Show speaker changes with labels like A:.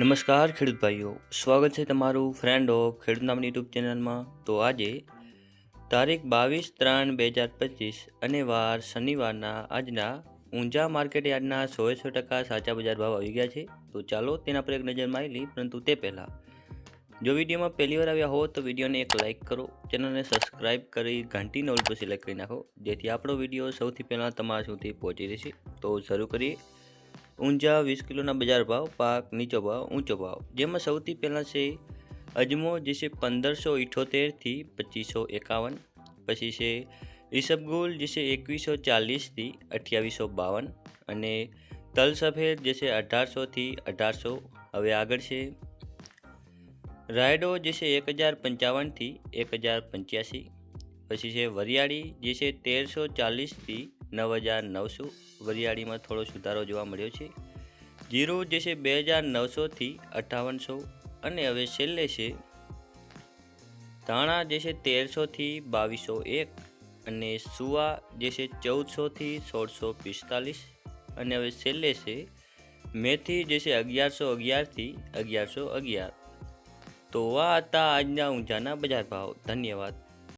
A: નમસ્કાર ખેડૂત ભાઈઓ, સ્વાગત છે તમારું ફ્રેન્ડ ઓફ ખેડૂત નામની યુટ્યુબ ચેનલમાં. તો આજે તારીખ બાવીસ ત્રણ બે હજાર પચીસ અને વાર શનિવારના આજના ઊંઝા માર્કેટ યાર્ડના સો સો ટકા સાચા બજાર ભાવ આવી ગયા છે. તો ચાલો તેના પર એક નજર મારી લઈ પરંતુ તે પહેલાં જો વિડીયોમાં પહેલી વાર આવ્યા હો તો વિડીયોને એક લાઇક કરો, ચેનલને સબસ્ક્રાઇબ કરી ઘંટી નોલ પર સિલેક્ટ કરી નાખો, જેથી આપણો વીડિયો સૌથી પહેલાં તમારા સુધી પહોંચી રહેશે. તો શરૂ કરીએ. ઊંઝા વીસ કિલોના બજાર ભાવ, પાક નીચો ભાવ, ઊંચો ભાવ. જેમાં સૌથી પહેલાં છે અજમો, જે છે પંદરસો ઇઠોતેરથી પચીસો એકાવન. પછી છે ઈસબગુલ જે છે એકવીસો ચાલીસથી અઠ્યાવીસો બાવન. અને તલ સફેદ જે છે અઢારસોથી અઢારસો. હવે આગળ છે રાયડો, જે છે એક હજાર પંચાવનથી એક હજાર પંચ્યાસી. પછી છે વરિયાળી, જે છે તેરસો ચાલીસથી નવ હજાર નવસો વરિયાળીમાં થોડો સુધારો જોવા મળ્યો છે. જીરો જે છે બે હજાર નવસોથી અઠ્ઠાવનસો અને હવે છેલ્લે છે ધાણા જે છે તેરસોથી બાવીસો એક અને સુવા જે છે ચૌદસોથી સોળસો પિસ્તાલીસ અને હવે છેલ્લે છે મેથી જે છે અગિયારસો અગિયારથી અગિયારસો અગિયાર તો આ હતા આજના ઊંઝાના બજાર ભાવ. ધન્યવાદ.